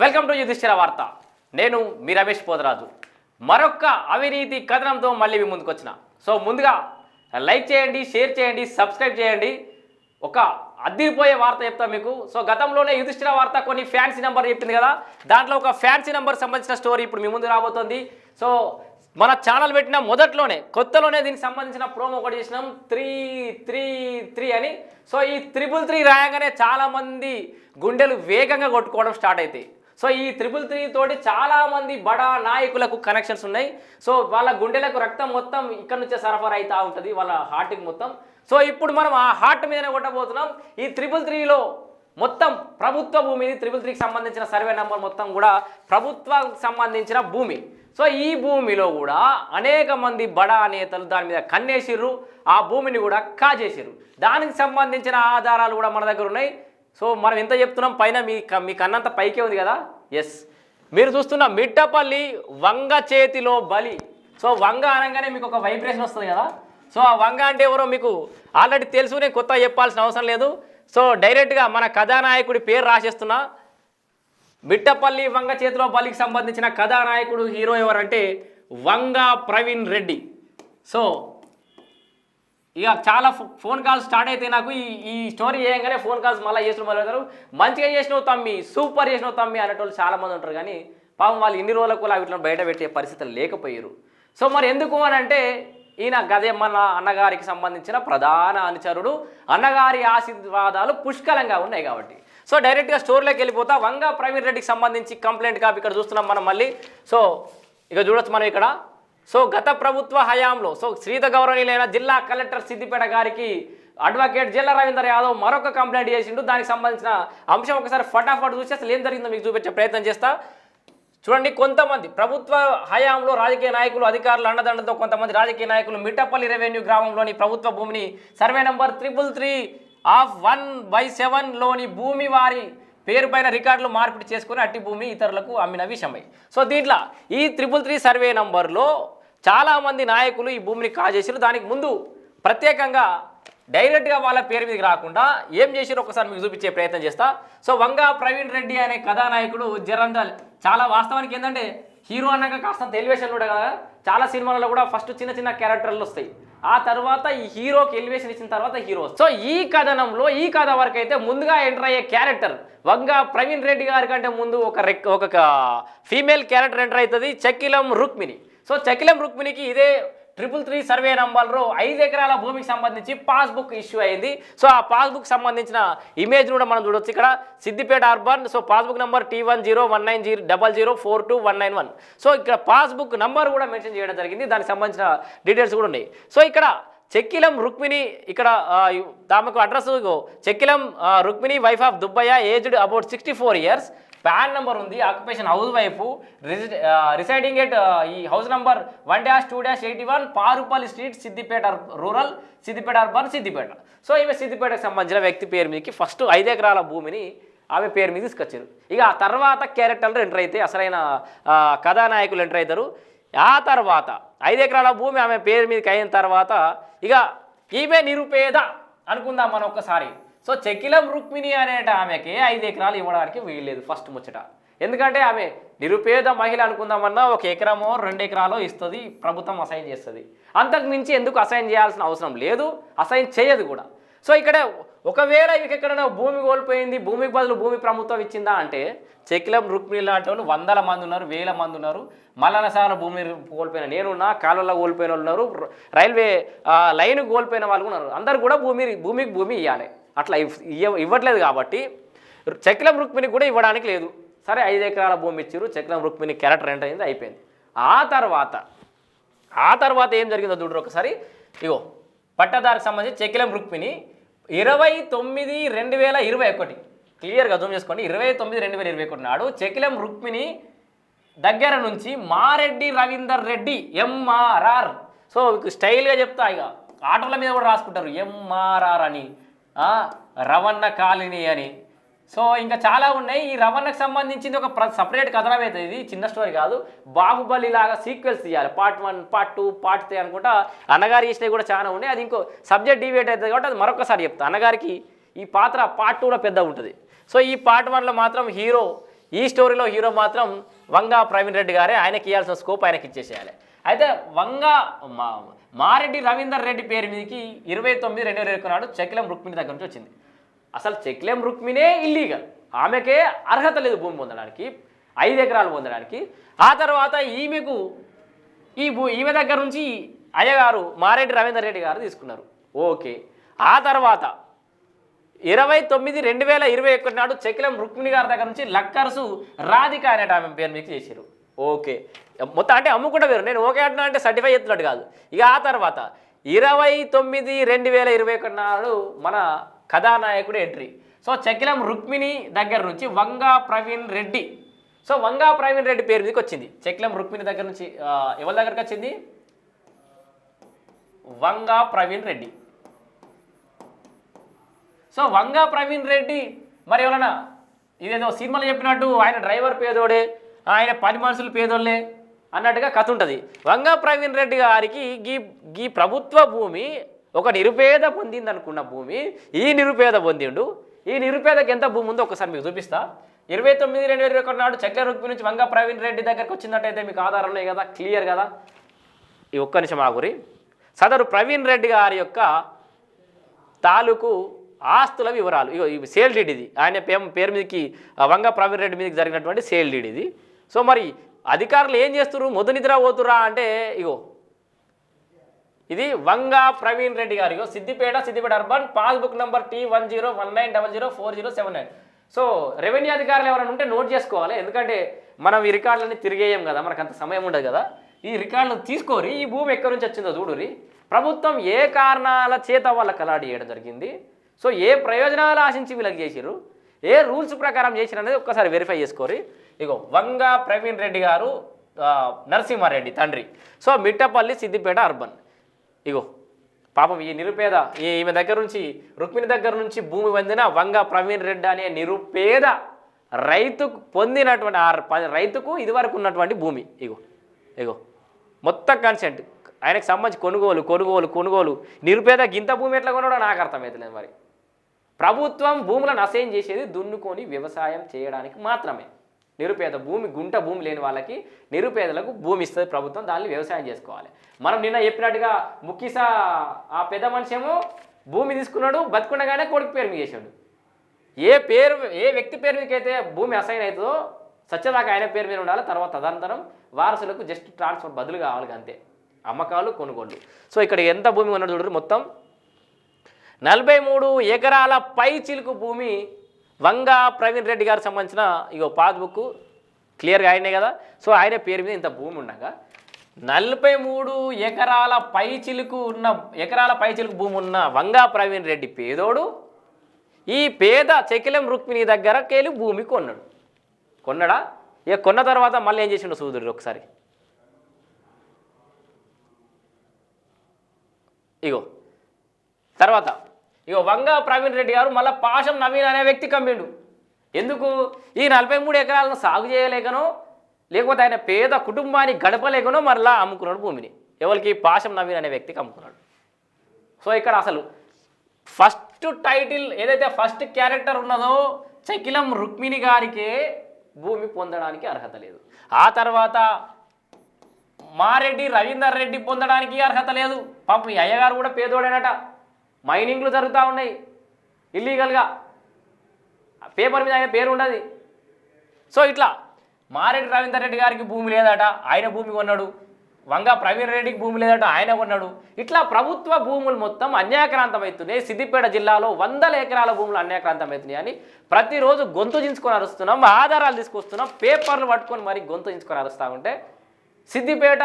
Welcome to Yudhishthira వార్త. నేను మీ రమేష్ పోదరాజు మరొక్క అవినీతి కథనంతో మళ్ళీ మీ ముందుకు వచ్చిన. సో ముందుగా లైక్ చేయండి షేర్ చేయండి సబ్స్క్రైబ్ చేయండి. ఒక అద్దిరిపోయే వార్త చెప్తా మీకు. సో గతంలోనే యుధిష్ఠిర వార్త కొన్ని ఫ్యాన్సీ నెంబర్ చెప్పింది కదా. దాంట్లో ఒక ఫ్యాన్సీ నెంబర్ సంబంధించిన స్టోరీ ఇప్పుడు మీ ముందు రాబోతోంది. సో మన ఛానల్ పెట్టిన మొదట్లోనే కొత్తలోనే దీనికి సంబంధించిన ప్రోమో ఒకటి చేసినాం. త్రీ త్రీ త్రీ అని. సో ఈ త్రిపుల్ త్రీ రాయగానే చాలామంది గుండెలు వేగంగా కొట్టుకోవడం స్టార్ట్ అవుతాయి సో ఈ త్రిపుల్ త్రీ తోటి చాలామంది బడా నాయకులకు కనెక్షన్స్ ఉన్నాయి. సో వాళ్ళ గుండెలకు రక్తం మొత్తం ఇక్కడ నుంచే సరఫరా అవుతూ ఉంటుంది వాళ్ళ హార్ట్కి మొత్తం. సో ఇప్పుడు మనం ఆ హార్ట్ మీదనే కొట్టబోతున్నాం. ఈ త్రిపుల్ త్రీలో మొత్తం ప్రభుత్వ భూమిని త్రిపుల్ త్రీకి సంబంధించిన సర్వే నెంబర్ మొత్తం కూడా ప్రభుత్వానికి సంబంధించిన భూమి. సో ఈ భూమిలో కూడా అనేక మంది బడా నేతలు దాని మీద కన్నేసిర్రు ఆ భూమిని కూడా కాజేసిర్రు. దానికి సంబంధించిన ఆధారాలు కూడా మన దగ్గర ఉన్నాయి. సో మనం ఎంత చెప్తున్నాం పైన మీ క- మీ కన్నంత పైకే ఉంది కదా? ఎస్ మీరు చూస్తున్న మిట్టపల్లి వంగ చేతిలో బలి. సో వంగ అనగానే మీకు ఒక వైబ్రేషన్ వస్తుంది కదా? సో ఆ వంగ అంటే ఎవరో మీకు ఆల్రెడీ తెలుసు నేను కొత్త చెప్పాల్సిన అవసరం లేదు. సో డైరెక్ట్గా మన కథానాయకుడి పేరు రాసేస్తున్నా మిట్టపల్లి వంగ చేతిలో బలికి సంబంధించిన కథానాయకుడు హీరో ఎవరంటే వంగ ప్రవీణ్ రెడ్డి. సో ఇక చాలా ఫోన్ కాల్స్ స్టార్ట్ అయితే నాకు. ఈ ఈ స్టోరీ చేయగానే ఫోన్ కాల్స్ మళ్ళీ చేసిన వాళ్ళు పెడతారు మంచిగా చేసినావు తమ్మి సూపర్ చేసినావు తమ్మి అనేటోళ్ళు చాలామంది ఉంటారు. కానీ పాపం వాళ్ళు ఇన్ని రోజులకు కూడా వీటిని బయట పెట్టే పరిస్థితులు లేకపోయారు. సో మరి ఎందుకు అని అంటే ఈయన గదేమన్న అన్నగారికి సంబంధించిన ప్రధాన అనుచరుడు. అన్నగారి ఆశీర్వాదాలు పుష్కలంగా ఉన్నాయి కాబట్టి. సో డైరెక్ట్గా స్టోర్లోకి వెళ్ళిపోతా. వంగ ప్రవీణ్ రెడ్డికి సంబంధించి కంప్లైంట్ కాపీ ఇక్కడ చూస్తున్నాం మనం మళ్ళీ. సో ఇక చూడొచ్చు మనం ఇక్కడ. సో గత ప్రభుత్వ హయాంలో సో శ్రీత గౌరవనీయులైన జిల్లా కలెక్టర్ సిద్దిపేట గారికి అడ్వకేట్ జిల్లా రవీందర్ యాదవ్ మరొక కంప్లైంట్ చేసిండు. దానికి సంబంధించిన అంశం ఒకసారి ఫటాఫట్ చూసి అసలు ఏం జరిగిందో మీకు చూపించే ప్రయత్నం చేస్తా. చూడండి కొంతమంది ప్రభుత్వ హయాంలో రాజకీయ నాయకులు అధికారులు అండదండతో కొంతమంది రాజకీయ నాయకులు మిట్టపల్లి రెవెన్యూ గ్రామంలోని ప్రభుత్వ భూమిని survey number triple three of one by సెవెన్లోని భూమి వారి పేరు పైన రికార్డులు మార్పిడి చేసుకుని అట్టి భూమి ఇతరులకు అమ్మిన విషయమై. సో దీంట్లో ఈ త్రిపుల్ త్రీ సర్వే నంబర్లో చాలామంది నాయకులు ఈ భూమిని కాజేసారు దానికి ముందు ప్రత్యేకంగా డైరెక్ట్గా వాళ్ళ పేరు మీదకి రాకుండా ఏం చేసిరో ఒకసారి మీకు చూపించే ప్రయత్నం చేస్తా. సో వంగ ప్రవీణ్ రెడ్డి అనే కథానాయకుడు జరందల్ చాలా వాస్తవానికి ఏంటంటే హీరో అన్నాక కాస్త ఎలివేషన్ కూడా కదా. చాలా సినిమాలలో కూడా ఫస్ట్ చిన్న చిన్న క్యారెక్టర్లు వస్తాయి. ఆ తర్వాత ఈ హీరోకి ఎలివేషన్ ఇచ్చిన తర్వాత హీరో సో ఈ కథనంలో ఈ కథ వరకు అయితే ముందుగా ఎంటర్ అయ్యే క్యారెక్టర్ వంగ ప్రవీణ్ రెడ్డి గారి కంటే ముందు ఒక రెక్ ఒక ఫీమేల్ క్యారెక్టర్ ఎంటర్ అవుతుంది. చక్కిలం రుక్మిణి. సో చకిలం రుక్మిణికి ఇదే ట్రిపుల్ త్రీ సర్వే నంబర్లో ఐదు ఎకరాల భూమికి సంబంధించి పాస్బుక్ ఇష్యూ అయింది. సో ఆ పాస్బుక్ సంబంధించిన ఇమేజ్ కూడా మనం చూడొచ్చు. ఇక్కడ Siddipet urban so passbook number T one zero one nine zero double zero four two one nine one so ఇక్కడ పాస్బుక్ నంబర్ కూడా మెన్షన్ చేయడం జరిగింది. దానికి సంబంధించిన డీటెయిల్స్ కూడా ఉన్నాయి. సో ఇక్కడ చెక్కిలం రుక్మిణి ఇక్కడ ఆమెకు address Chekkilam Rukmini wife of Dubbaiah aged about sixty four years PAN number ఉంది occupation housewife residing at ఈ house number one dash two dash eighty one Parupalli street Siddipet rural Siddipet urban Siddipet so ఈమె సిద్దిపేటకు సంబంధించిన వ్యక్తి పేరు మీదకి first ఐదు ఎకరాల భూమిని ఆమె పేరు మీద తీసుకొచ్చారు. ఇక ఆ తర్వాత క్యారెక్టర్లు ఎంటర్ అయితే అసలైన కథానాయకులు ఎంటర్ అవుతారు. ఆ తర్వాత ఐదు ఎకరాల భూమి ఆమె పేరు మీదకి అయిన తర్వాత ఇక ఈమె నిరుపేద అనుకుందాం మనం ఒక్కసారి. సో చెకిలం రుక్మిణి అనేట ఆమెకి ఐదు ఎకరాలు ఇవ్వడానికి వీల్లేదు ఫస్ట్ ముచ్చట. ఎందుకంటే ఆమె నిరుపేద మహిళ అనుకుందామన్నా ఒక ఎకరమో రెండు ఎకరాలో ఇస్తుంది ప్రభుత్వం అసైన్ చేస్తుంది. అంతకు మించి ఎందుకు అసైన్ చేయాల్సిన అవసరం లేదు అసైన్ చేయదు కూడా. సో ఇక్కడ ఒకవేళ ఇక ఎక్కడైనా భూమి కోల్పోయింది భూమికి బదులు భూమి ప్రభుత్వం ఇచ్చిందా అంటే చెక్లం రుక్మిణి లాంటి వాళ్ళు వందల మంది ఉన్నారు వేల మంది ఉన్నారు. మల్లనసాల భూమి కోల్పోయిన నేనున్నా కాలువలో కోల్పోయిన వాళ్ళు ఉన్నారు రైల్వే లైన్ కోల్పోయిన వాళ్ళు కూడా ఉన్నారు. అందరు కూడా భూమి భూమికి భూమి ఇవ్వాలి అట్లా ఇవ్- ఇవ్వ- ఇవ్వట్లేదు కాబట్టి చక్రం రుక్మిణి కూడా ఇవ్వడానికి లేదు. సరే ఐదు ఎకరాల భూమి ఇచ్చారు చక్రం రుక్మిణి క్యారెక్టర్ ఎంటర్ అయింది అయిపోయింది. ఆ తర్వాత ఆ తర్వాత ఏం జరిగిందో చూడరు ఒకసారి. ఇగో పట్టదారికి సంబంధించి చక్రం రుక్మిణి ఇరవై తొమ్మిది రెండు వేల ఇరవై ఒకటి. క్లియర్గా జూమ్ చేసుకోండి. ఇరవై తొమ్మిది రెండు వేల ఇరవై ఒకటి నాడు చెక్కిలం రుక్మిణి దగ్గర నుంచి మారెడ్డి రవీందర్ రెడ్డి ఎంఆర్ఆర్. సో మీకు స్టైల్గా చెప్తా ఇక ఆటోల మీద కూడా రాసుకుంటారు ఎంఆర్ఆర్ అని. రవణ కాలనీ అని. సో ఇంకా చాలా ఉన్నాయి. ఈ రవణకు సంబంధించింది ఒక సపరేట్ కథనం అవుతుంది ఇది చిన్న స్టోరీ కాదు. బాహుబలి లాగా సీక్వెల్స్ తీయాలి. Part one part two part three అనుకుంటా అన్నగారి చేసినవి కూడా చాలా ఉన్నాయి. అది ఇంకో సబ్జెక్ట్ డివేట్ అవుతుంది కాబట్టి అది మరొకసారి చెప్తా. అన్నగారికి ఈ పాత్ర పార్ట్ టూలో పెద్ద ఉంటుంది. సో ఈ పార్ట్ వన్లో మాత్రం హీరో ఈ స్టోరీలో హీరో మాత్రం వంగా ప్రవీణ్ రెడ్డి గారే. ఆయనకి ఇవ్వాల్సిన స్కోప్ ఆయనకి ఇచ్చేసేయాలి. అయితే వంగ మా మారెడ్డి రవీందర్ రెడ్డి పేరు మీదకి ఇరవై తొమ్మిది రెండు వేల ఇరవై నాడు చెక్లెం రుక్మిణి దగ్గర నుంచి వచ్చింది. అసలు చెక్లెం రుక్మిణే ఇల్లీగల్ ఆమెకే అర్హత లేదు భూమి పొందడానికి ఐదు ఎకరాలు పొందడానికి. ఆ తర్వాత ఈమెకు ఈ భూ ఈమె దగ్గర నుంచి అయ్యగారు మారెడ్డి రవీందర్ రెడ్డి గారు తీసుకున్నారు. ఓకే. ఆ తర్వాత ఇరవై తొమ్మిది రెండు వేల ఇరవై ఒకటి నాడు చెక్లం రుక్మిణి గారి దగ్గర నుంచి లక్కర్సు రాధిక అనేట ఆమె పేరు మీకు చేశారు ఓకే. మొత్తం అంటే అమ్ముకుంటా వేరు. నేను ఓకే అంటున్నా అంటే సర్టిఫై చేస్తున్నట్టు కాదు. ఇక ఆ తర్వాత ఇరవై తొమ్మిది రెండు వేల ఇరవై ఒకటి నాడు మన కథానాయకుడు ఎంట్రీ సో చకిలం రుక్మిణి దగ్గర నుంచి వంగా ప్రవీణ్ రెడ్డి. సో వంగా ప్రవీణ్ రెడ్డి పేరు మీదకి వచ్చింది. చకిలం రుక్మిణి దగ్గర నుంచి ఎవరి దగ్గరకు వచ్చింది? వంగా ప్రవీణ్ రెడ్డి. సో వంగా ప్రవీణ్ రెడ్డి మరి ఎవరన్నా ఇదేదో సినిమాలో చెప్పినట్టు ఆయన డ్రైవర్ పేదోడే ఆయన పని మనుషులు పేదోళ్ళే అన్నట్టుగా కథ ఉంటుంది. వంగ ప్రవీణ్ రెడ్డి గారికి గీ గీ ప్రభుత్వ భూమి ఒక నిరుపేద పొందింది అనుకున్న భూమి ఈ నిరుపేద పొందిండు. ఈ నిరుపేదకి ఎంత భూమి ఉందో ఒకసారి మీకు చూపిస్తా. ఇరవై తొమ్మిది రెండు వేల ఇరవై ఒకటి నాడు చక్కెర రుక్మి నుంచి వంగ ప్రవీణ్ రెడ్డి దగ్గరకు వచ్చినట్టయితే మీకు ఆధారం ఉన్నాయి కదా క్లియర్ కదా? ఈ ఒక్క నిమిషం ఆగురి. సదరు ప్రవీణ్ రెడ్డి గారి యొక్క తాలూకు ఆస్తుల వివరాలు. ఇగో ఈ సేల్ డీడ్ ఇది. ఆయన పేరు మీదకి వంగ ప్రవీణ్ రెడ్డి మీదకి జరిగినటువంటి సేల్ డీడ్ ఇది. సో మరి అధికారులు ఏం చేస్తున్నారు? మొదటి నిద్ర పోతురా అంటే ఇగో ఇది వంగా ప్రవీణ్ రెడ్డి గారు. ఇగో Siddipet Siddipet urban passbook number T one zero one nine double zero four zero seven nine so revenue అధికారులు ఎవరైనా ఉంటే నోట్ చేసుకోవాలి. ఎందుకంటే మనం ఈ రికార్డులన్నీ తిరిగేయం కదా మనకు అంత సమయం ఉండదు కదా. ఈ రికార్డులు తీసుకోరి ఈ భూమి ఎక్కడి నుంచి వచ్చిందో చూడురి. ప్రభుత్వం ఏ కారణాల చేత వాళ్ళ కలాడి చేయడం జరిగింది? సో ఏ ప్రయోజనాలు ఆశించి వీళ్ళకి చేసిర్రు? ఏ రూల్స్ ప్రకారం చేసిరు అనేది ఒక్కసారి వెరిఫై చేసుకోరి. ఇగో వంగా ప్రవీణ్ రెడ్డి గారు నరసింహారెడ్డి తండ్రి. So Mittapalli Siddipet urban. ఇగో పాపం ఈ నిరుపేద ఈ ఈమె దగ్గర నుంచి రుక్మిణి దగ్గర నుంచి భూమి పొందిన వంగ ప్రవీణ్ రెడ్డి అనే నిరుపేద రైతుకు పొందినటువంటి ఆ రైతుకు ఇదివరకు ఉన్నటువంటి భూమి. ఇగో ఇగో మొత్తం కన్సెంట్ ఆయనకు సంబంధించి కొనుగోలు కొనుగోలు కొనుగోలు. నిరుపేద గింత భూమి ఎట్లా కొనడం నాకు అర్థమవుతలేదు మరి. ప్రభుత్వం భూములను అసైన్ చేసేది దున్నుకొని వ్యవసాయం చేయడానికి మాత్రమే. నిరుపేద భూమి గుంట భూమి లేని వాళ్ళకి నిరుపేదలకు భూమి ఇస్తుంది ప్రభుత్వం దాన్ని వ్యవసాయం చేసుకోవాలి. మనం నిన్న చెప్పినట్టుగా ముఖ్యసా ఆ పెద్ద మనిషి ఏమో భూమి తీసుకున్నాడు బతుకుండగానే కొడుకు పేరు మీద చేసాడు. ఏ పేరు ఏ వ్యక్తి పేరు మీదకైతే భూమి అసైన్ అవుతుందో సత్యదాకా ఆయన పేరు మీద ఉండాలి తర్వాత తదనంతరం వారసులకు జస్ట్ ట్రాన్స్ఫర్ బదులు కావాలి అంతే. అమ్మకాలు కొనుగోళ్ళు సో ఇక్కడ ఎంత భూమి ఉన్నది చూడరు మొత్తం. నలభై మూడు ఎకరాల పై చిలుకు భూమి వంగా ప్రవీణ్ రెడ్డి గారికి సంబంధించిన ఇగో పాస్బుక్ క్లియర్గా ఆయనే కదా. సో ఆయన పేరు మీద ఇంత భూమి ఉండగా నలభై మూడు ఎకరాల పై చిలుకు ఉన్న ఎకరాల పైచిలుకు భూమి ఉన్న వంగా ప్రవీణ్ రెడ్డి పేదోడు ఈ పేద చెకిలం రుక్మిణి దగ్గర వెళ్ళి భూమి కొన్నాడు. కొన్నాడా? ఇక కొన్న తర్వాత మళ్ళీ ఏం చేసిండు సూదుడు ఒకసారి? ఇగో తర్వాత ఇక వంగ ప్రవీణ్ రెడ్డి గారు మళ్ళీ పాషం నవీన్ అనే వ్యక్తి కమ్మిండు. ఎందుకు? ఈ నలభై మూడు ఎకరాలను సాగు చేయలేకనో లేకపోతే ఆయన పేద కుటుంబాన్ని గడపలేకనో మరలా అమ్ముకున్నాడు భూమిని. ఎవరికి? పాషం నవీన్ అనే వ్యక్తికి అమ్ముకున్నాడు. సో ఇక్కడ అసలు ఫస్ట్ టైటిల్ ఏదైతే ఫస్ట్ క్యారెక్టర్ ఉన్నదో చకిలం రుక్మిణి గారికే భూమి పొందడానికి అర్హత లేదు. ఆ తర్వాత మారెడ్డి రవీందర్ రెడ్డి పొందడానికి అర్హత లేదు. పాపం అయ్యగారు కూడా పేదోడేనట. మైనింగ్లు జరుగుతూ ఉన్నాయి. ఇల్లీగల్గా పేపర్ మీద ఆయన పేరు ఉండదు. సో ఇట్లా మారెడ్డి రవీందర్ రెడ్డి గారికి భూమి లేదట ఆయన భూమి కొన్నాడు. వంగ ప్రవీణ్ రెడ్డికి భూమి లేదట ఆయన కొన్నాడు. ఇట్లా ప్రభుత్వ భూములు మొత్తం అన్యాక్రాంతం అవుతున్నాయి సిద్దిపేట జిల్లాలో వందల ఎకరాల భూములు అన్యాక్రాంతం అవుతున్నాయి అని ప్రతిరోజు గొంతు చించుకొని అరుస్తున్నాం ఆధారాలు తీసుకొస్తున్నాం పేపర్లు పట్టుకొని మరి గొంతు చించుకొని అరుస్తూ ఉంటే సిద్దిపేట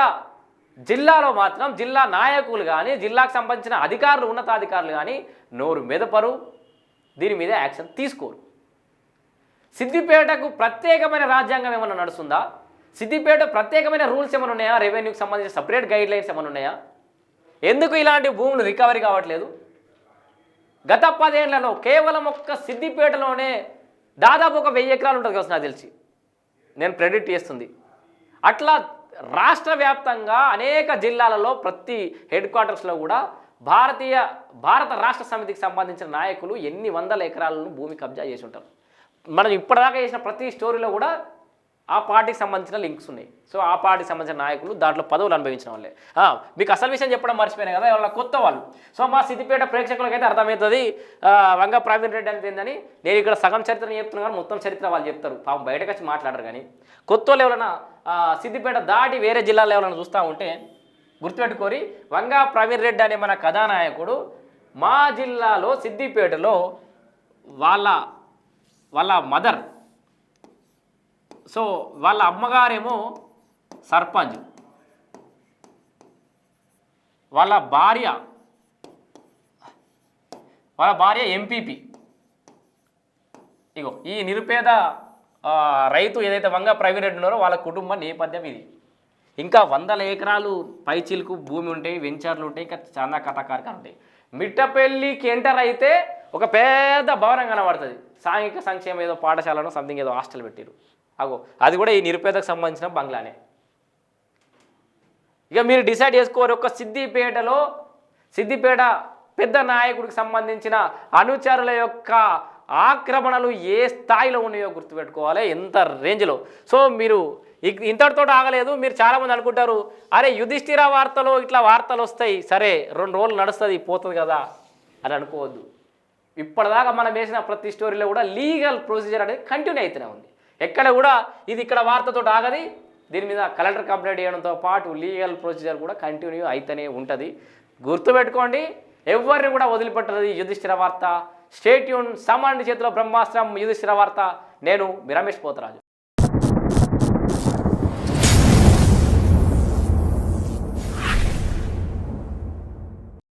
జిల్లాలో మాత్రం జిల్లా నాయకులు కానీ జిల్లాకు సంబంధించిన అధికారులు ఉన్నతాధికారులు కానీ నోరు మెదపరు. దీని మీద యాక్షన్ తీసుకోరు. సిద్దిపేటకు ప్రత్యేకమైన రాజ్యాంగం ఏమైనా నడుస్తుందా? సిద్దిపేట ప్రత్యేకమైన రూల్స్ ఏమైనా ఉన్నాయా? రెవెన్యూకి సంబంధించిన సపరేట్ గైడ్ లైన్స్ ఏమైనా ఉన్నాయా? ఎందుకు ఇలాంటి భూములు రికవరీ కావట్లేదు? గత పదేళ్ళలో కేవలం ఒక్క సిద్దిపేటలోనే దాదాపు ఒక వెయ్యి ఎకరాలు ఉంటుంది కదా నాకు తెలిసి. నేను ప్రెడిక్ట్ చేస్తుంది. అట్లా రాష్ట్ర వ్యాప్తంగా అనేక జిల్లాలలో ప్రతి హెడ్ క్వార్టర్స్లో కూడా భారతీయ భారత రాష్ట్ర సమితికి సంబంధించిన నాయకులు ఎన్ని వందల ఎకరాలను భూమి కబ్జా చేసి ఉంటారు. మనం ఇప్పటిదాకా చేసిన ప్రతి స్టోరీలో కూడా ఆ పార్టీకి సంబంధించిన లింక్స్ ఉన్నాయి. సో ఆ పార్టీకి సంబంధించిన నాయకులు దాంట్లో పదవులు అనుభవించిన వాళ్ళే. మీకు అసలు విషయం చెప్పడం మర్చిపోయినా కదా వాళ్ళ కొత్త వాళ్ళు. సో మా సిద్దిపేట ప్రేక్షకులకైతే అర్థమవుతుంది. వంగ ప్రవీణ్ రెడ్డి అనేది ఏందని నేను ఇక్కడ సగం చరిత్ర చెప్తున్నా కానీ మొత్తం చరిత్ర వాళ్ళు చెప్తారు. పాపం బయటకు వచ్చి మాట్లాడరు కానీ. కొత్త వాళ్ళు ఎవరైనా సిద్దిపేట దాటి వేరే జిల్లాలో ఎవరైనా చూస్తూ ఉంటే గుర్తుపెట్టుకోరి వంగ ప్రవీణ్ రెడ్డి అనే మన కథానాయకుడు మా జిల్లాలో సిద్దిపేటలో వాళ్ళ వాళ్ళ మదర్ సో వాళ్ళ అమ్మగారేమో సర్పంచ్. వాళ్ళ భార్య వాళ్ళ భార్య ఎంపీపీ ఇగో ఈ నిరుపేద రైతు ఏదైతే వంగ ప్రైవేట్ రెడ్డి ఉన్నారో వాళ్ళ కుటుంబ నేపథ్యం ఇది. ఇంకా వందల ఎకరాలు పైచిలుకు భూమి ఉంటాయి వెంచర్లు ఉంటాయి ఇంకా చాలా కథకారికాలు ఉంటాయి. మిట్టపల్లికి ఎంటర్ అయితే ఒక పెద్ద భవనం కనబడుతుంది. సాంఘిక సంక్షేమ ఏదో పాఠశాలను సంథింగ్ ఏదో హాస్టల్ పెట్టారు అగో అది కూడా ఈ నిరుపేదకు సంబంధించిన బంగ్లానే. ఇక మీరు డిసైడ్ చేసుకోరు ఒక సిద్దిపేటలో సిద్దిపేట పెద్ద నాయకుడికి సంబంధించిన అనుచరుల యొక్క ఆక్రమణలు ఏ స్థాయిలో ఉన్నాయో గుర్తుపెట్టుకోవాలి. ఎంత రేంజ్లో. సో మీరు ఇక్- ఇంతటితో ఆగలేదు. మీరు చాలామంది అనుకుంటారు అరే యుధిష్ఠిర వార్తలో ఇట్లా వార్తలు వస్తాయి. సరే రెండు రోజులు నడుస్తుంది పోతుంది కదా అని అనుకోవద్దు. ఇప్పటిదాకా మనం వేసిన ప్రతి స్టోరీలో కూడా లీగల్ ప్రొసీజర్ అనేది కంటిన్యూ అవుతూనే ఉంది. ఎక్కడ కూడా ఇది ఇక్కడ వార్తతో ఆగది. దీని మీద కలెక్టర్ కంప్లైంట్ చేయడంతో పాటు లీగల్ ప్రొసీజర్ కూడా కంటిన్యూ అయితేనే ఉంటుంది. గుర్తుపెట్టుకోండి ఎవరిని కూడా వదిలిపెట్టదు యుధిష్ఠిర వార్త. స్టేట్యూన్ సమాండి చేతిలో బ్రహ్మాస్త్రం యుధిష్ఠిర వార్త. నేను మీ రమేష్ పోతరాజు.